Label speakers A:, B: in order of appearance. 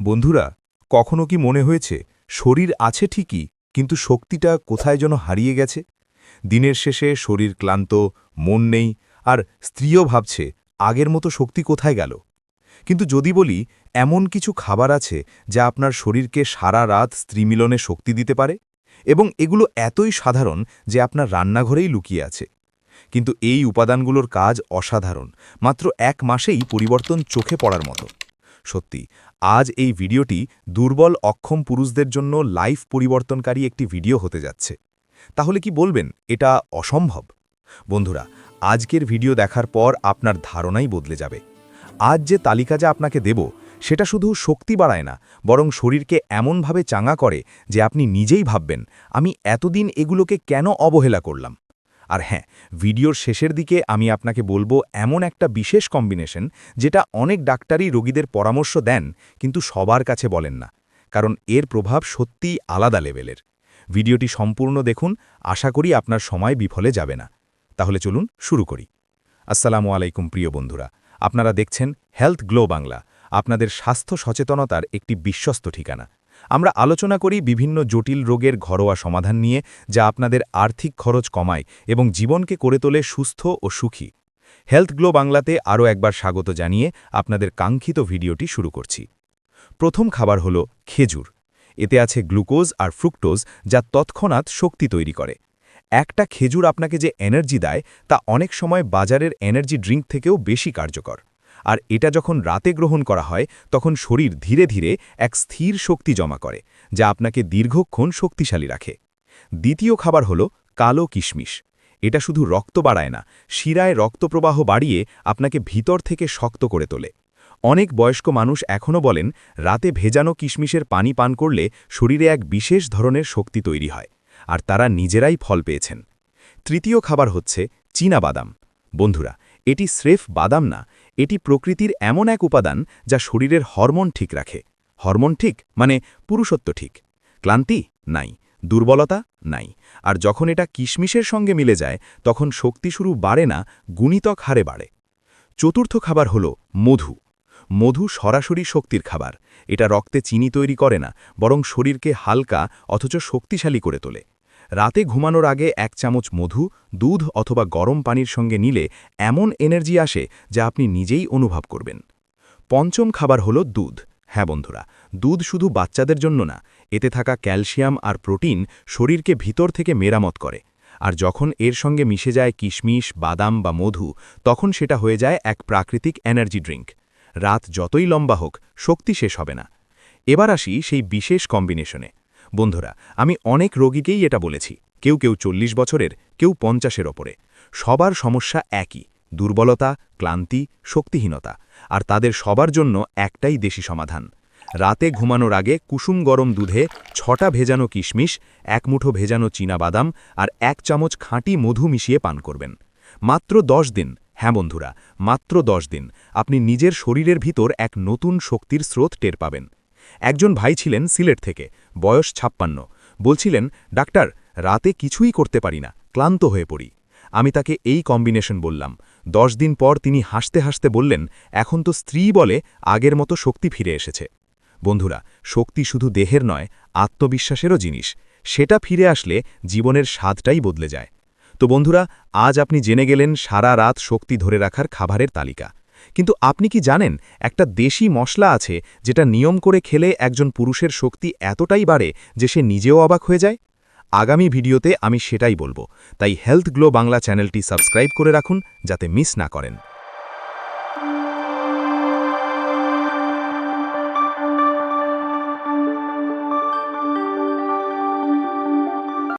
A: বন্ধুরা, কখনো কি মনে হয়েছে, শরীর আছে ঠিকই, কিন্তু শক্তিটা কোথায় যেন হারিয়ে গেছে? দিনের শেষে শরীর ক্লান্ত, মন নেই, আর স্ত্রীও ভাবছে, আগের মতো শক্তি কোথায় গেল? কিন্তু যদি বলি, এমন কিছু খাবার আছে, যা আপনার শরীরকে সারা রাত স্ত্রীমিলনে শক্তি দিতে পারে? এবং এগুলো এতই সাধারণ, যে আপনার রান্নাঘরেই লুকিয়ে আছে। কিন্তু এই উপাদানগুলোর কাজ অসাধারণ, মাত্র এক মাসেই পরিবর্তন চোখে পড়ার মতো। সত্যি, আজ এই ভিডিওটি দুর্বল অক্ষম পুরুষদের জন্য লাইফ পরিবর্তনকারী একটি ভিডিও হতে যাচ্ছে। তাহলে কি বলবেন, এটা অসম্ভব? বন্ধুরা, আজকের ভিডিও দেখার পর আপনার ধারণাই বদলে যাবে। আজ যে তালিকা যা আপনাকে দেব, সেটা শুধু শক্তি বাড়ায় না, বরং শরীরকে এমনভাবে চাঙা করে যে আপনি নিজেই ভাববেন, আমি এতদিন এগুলোকে কেন অবহেলা করলাম? আর হ্যাঁ ভিডিওর শেষের দিকে আমি আপনাকে বলব এমন একটা বিশেষ কম্বিনেশন যেটা অনেক ডাক্তারই রোগীদের পরামর্শ দেন, কিন্তু সবার কাছে বলেন না। কারণ এর প্রভাব সত্যিই আলাদা লেভেলের। ভিডিওটি সম্পূর্ণ দেখুন, আশা করি আপনার সময় বিফলে যাবে না। তাহলে চলুন শুরু করি। আসসালামু আলাইকুম প্রিয় বন্ধুরা, আপনারা দেখছেন হেলথ গ্লো বাংলা আপনাদের স্বাস্থ্য সচেতনতার একটি বিশ্বস্ত ঠিকানা। আমরা আলোচনা করি বিভিন্ন জটিল রোগের ঘরোয়া সমাধান নিয়ে, যা আপনাদের আর্থিক খরচ কমায় এবং জীবনকে করে তোলে সুস্থ ও সুখী। হেলথ গ্লো বাংলাতে আরও একবার স্বাগত জানিয়ে আপনাদের কাঙ্ক্ষিত ভিডিওটি শুরু করছি। প্রথম খাবার হল খেজুর। এতে আছে গ্লুকোজ আর ফ্রুক্টোজ, যা তৎক্ষণাৎ শক্তি তৈরি করে। একটা খেজুর আপনাকে যে এনার্জি দেয়, তা অনেক সময় বাজারের এনার্জি ড্রিঙ্ক থেকেও বেশি কার্যকর। আর এটা যখন রাতে গ্রহণ করা হয়, তখন শরীর ধীরে ধীরে এক স্থির শক্তি জমা করে, যা আপনাকে দীর্ঘক্ষণ শক্তিশালী রাখে। দ্বিতীয় খাবার হল কালো কিশমিশ। এটা শুধু রক্ত বাড়ায় না, শিরায় রক্তপ্রবাহ বাড়িয়ে আপনাকে ভিতর থেকে শক্ত করে তোলে। অনেক বয়স্ক মানুষ এখনও বলেন, রাতে ভেজানো কিশমিশের পানি পান করলে শরীরে এক বিশেষ ধরনের শক্তি তৈরি হয়, আর তারা নিজেরাই ফল পেয়েছেন। তৃতীয় খাবার হচ্ছে চীনা বাদাম। বন্ধুরা এটি স্রেফ বাদাম না, এটি প্রকৃতির এমন এক উপাদান যা শরীরের হরমোন ঠিক রাখে। হরমোন ঠিক মানে পুরুষত্ব ঠিক। ক্লান্তি নাই, দুর্বলতা নাই, আর যখন এটা কিশমিশের সঙ্গে মিলে যায়, তখন শক্তি শুরু বাড়ে না, গুণিতক হারে বাড়ে। চতুর্থ খাবার হল মধু। মধু সরাসরি শক্তির খাবার। এটা রক্তে চিনি তৈরি করে না, বরং শরীরকে হালকা অথচ শক্তিশালী করে তোলে। রাতে ঘুমানোর আগে এক চামচ মধু, দুধ অথবা গরম পানির সঙ্গে নিলে এমন এনার্জি আসে যা আপনি নিজেই অনুভব করবেন। পঞ্চম খাবার হল দুধ। হ্যাঁ বন্ধুরা, দুধ শুধু বাচ্চাদের জন্য না, এতে থাকা ক্যালসিয়াম আর প্রোটিন শরীরকে ভিতর থেকে মেরামত করে। আর যখন এর সঙ্গে মিশে যায় কিশমিশ, বাদাম বা মধু, তখন সেটা হয়ে যায় এক প্রাকৃতিক এনার্জি ড্রিঙ্ক রাত যতই লম্বা হোক, শক্তি শেষ হবে না। এবার আসি সেই বিশেষ কম্বিনেশনে বন্ধুরা, আমি অনেক রোগীকেই এটা বলেছি। কেউ কেউ চল্লিশ বছরের, কেউ পঞ্চাশের ওপরে। সবার সমস্যা একই, দুর্বলতা, ক্লান্তি, শক্তিহীনতা। আর তাদের সবার জন্য একটাই দেশি সমাধান। রাতে ঘুমানোর আগে কুসুম গরম দুধে ছটা ভেজানো কিশমিশ, এক মুঠো ভেজানো বাদাম আর এক চামচ খাঁটি মধু মিশিয়ে পান করবেন। মাত্র দশ দিন। হ্যাঁ বন্ধুরা, মাত্র দশ দিন। আপনি নিজের শরীরের ভিতর এক নতুন শক্তির স্রোত টের পাবেন। একজন ভাই ছিলেন সিলেট থেকে, বয়স ছাপ্পান্ন। বলছিলেন, ডাক্তার, রাতে কিছুই করতে পারি না, ক্লান্ত হয়ে পড়ি। আমি তাকে এই কম্বিনেশন বললাম। দশ দিন পর তিনি হাসতে হাসতে বললেন, এখন তো স্ত্রী বলে আগের মতো শক্তি ফিরে এসেছে। বন্ধুরা, শক্তি শুধু দেহের নয়, আত্মবিশ্বাসেরও জিনিস। সেটা ফিরে আসলে জীবনের স্বাদটাই বদলে যায়। তো বন্ধুরা, আজ আপনি জেনে গেলেন সারা রাত শক্তি ধরে রাখার খাবারের তালিকা। কিন্তু আপনি কি জানেন, একটা দেশি মশলা আছে যেটা নিয়ম করে খেলে একজন পুরুষের শক্তি এতটাই বাড়ে যে সে নিজেও অবাক হয়ে যায়? আগামী ভিডিওতে আমি সেটাই বলব। তাই হেলথ গ্লো বাংলা চ্যানেলটি সাবস্ক্রাইব করে রাখুন যাতে মিস না করেন।